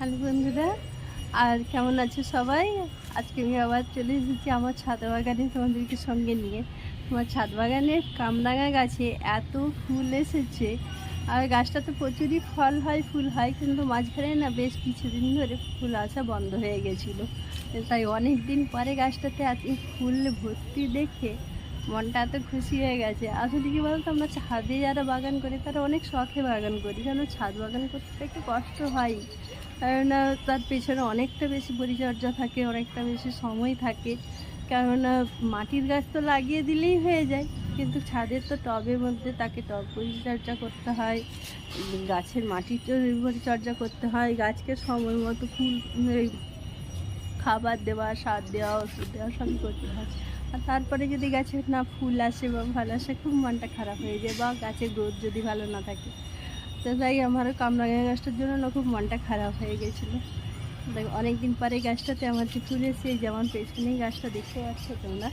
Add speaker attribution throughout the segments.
Speaker 1: Hello বন্ধুরা, আর কেমন আছে সবাই? আজকে আমি আবার চলে এসেছি আমার ছাদ বাগানে তোমাদেরকে সঙ্গে নিয়ে। আমার ছাদ বাগানে কামরাঙা গাছে এত ফুল এসেছে। আর গাছটা তো প্রচুরই ফল হয়, ফুল হয়, কিন্তু মাঝখানে না বেশ কিছুদিন ধরে ফুল আসা বন্ধ হয়ে গেছিল। তাই অনেক দিন পরে গাছটাতে এত ফুল ভর্তি দেখে মনটা এত খুশি হয়ে গেছে। আসলে কি বলতো, আমরা ছাদে যারা বাগান করি, তারা অনেক শখে বাগান করি। কেন? ছাদ বাগান করতে একটু কষ্ট হয়। কেননা তার পেছনে অনেকটা বেশি পরিচর্যা থাকে, অনেকটা বেশি সময় থাকে। কেননা মাটির গাছ তো লাগিয়ে দিলেই হয়ে যায়, কিন্তু ছাদের তো টবের মধ্যে তাকে টব পরিচর্যা করতে হয়, গাছের মাটির পরিচর্যা করতে হয়, গাছকে সময় মতো ফুল খাবার দেওয়া, সার দেওয়া, ওষুধ দেওয়া সবই করতে হয়। আর তারপরে যদি গাছের না ফুল আসে বা ভালো আসে, খুব মনটা খারাপ হয়ে যায় বা গাছের গ্রোথ যদি ভালো না থাকে। তো তাই আমারও কামরাঙা গাছটার জন্য না খুব মনটা খারাপ হয়ে গেছিল। দেখো, অনেকদিন পরে গাছটাতে আমার যে ফুল এসে যেমন পেছনেই গাছটা দেখতে পাচ্ছ তোমরা,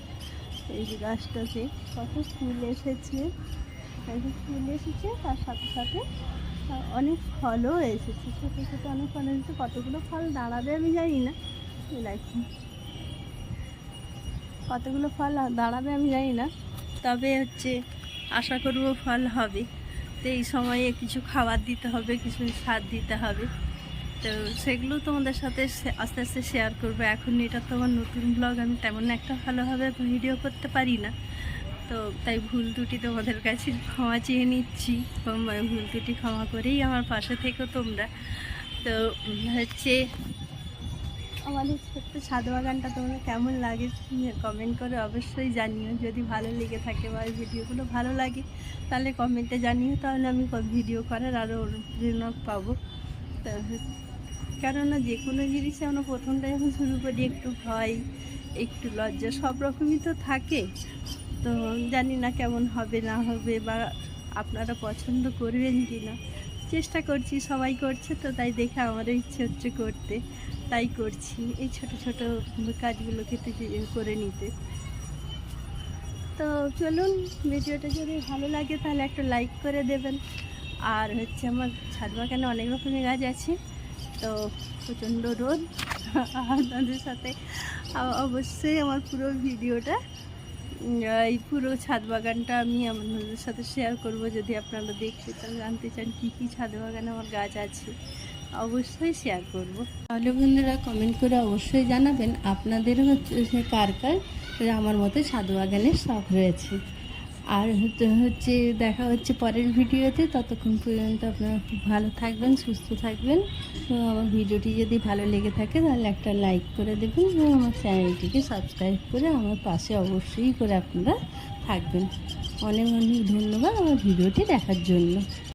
Speaker 1: এই যে গাছটাতে কত ফুল এসেছে। ফুল এসেছে, তার সাথে সাথে অনেক ফলও এসেছে। ছোটো ছোটো অনেক ফল এসেছে, কতগুলো ফল দাঁড়াবে আমি জানি না। এই কতগুলো ফল দাঁড়াবে আমি জানি না, তবে হচ্ছে আশা করব ফল হবে। তো এই সময়ে কিছু খাবার দিতে হবে, কিছু সার দিতে হবে। তো সেগুলো তোমাদের সাথে আস্তে আস্তে শেয়ার করব। এখন এটা তো আমার নতুন ব্লগ আমি তেমন একটা ভালোভাবে ভিডিও করতে পারি না। তো তাই ভুল ত্রুটি তোমাদের কাছে ক্ষমা চেয়ে নিচ্ছি। ভুল ত্রুটি ক্ষমা করেই আমার পাশে থেকো তোমরা। তো হচ্ছে আমাদের ছোট্ট ছাদ বাগানটা তোমাদের কেমন লাগে কমেন্ট করে অবশ্যই জানিও। যদি ভালো লেগে থাকে বা ভিডিওগুলো ভালো লাগে, তাহলে কমেন্টে জানিও। তাহলে আমি ভিডিও করার আরও অনুপ্রেরণা পাবো। কেননা যে কোনো জিনিসে আমরা প্রথমটা যখন শুরু করি, একটু ভয়, একটু লজ্জা, সব রকমই তো থাকে। তো জানি না কেমন হবে, না হবে, বা আপনারা পছন্দ করবেন কি না চেষ্টা করছি, সবাই করছে তো, তাই দেখে আমারও ইচ্ছে হচ্ছে করতে। তাই করছি, এই ছোট ছোট কাজগুলোকে তো যে- করে নিতে। তো চলুন, ভিডিওটা যদি ভালো লাগে তাহলে একটা লাইক করে দেবেন। আর হচ্ছে আমার ছাদ বাগানে অনেক রকমের গাছ আছে, তো প্রচণ্ড রোদ। আপনাদের সাথে অবশ্যই আমার পুরো ভিডিওটা এই পুরো ছাদ বাগানটা আমি আপনাদের সাথে শেয়ার করব। যদি আপনারা দেখতে চান, জানতে চান কী কী ছাদ বাগানে আমার গাছ আছে। অবশ্যই শেয়ার করব। তাহলে বন্ধুরা কমেন্ট করে অবশ্যই জানাবেন আপনাদের হচ্ছে কার কার আমার মতো ছাদ বাগানের শখ রয়েছে। আর হচ্ছে দেখা হচ্ছে পরের ভিডিওতে, ততক্ষণ পর্যন্ত আপনারা খুব ভালো থাকবেন, সুস্থ থাকবেন। তো আমার ভিডিওটি যদি ভালো লেগে থাকে, তাহলে একটা লাইক করে দেবেন এবং আমার চ্যানেলটিকে সাবস্ক্রাইব করে আমার পাশে অবশ্যই করে আপনারা থাকবেন। অনেক অনেক ধন্যবাদ আমার ভিডিওটি দেখার জন্য।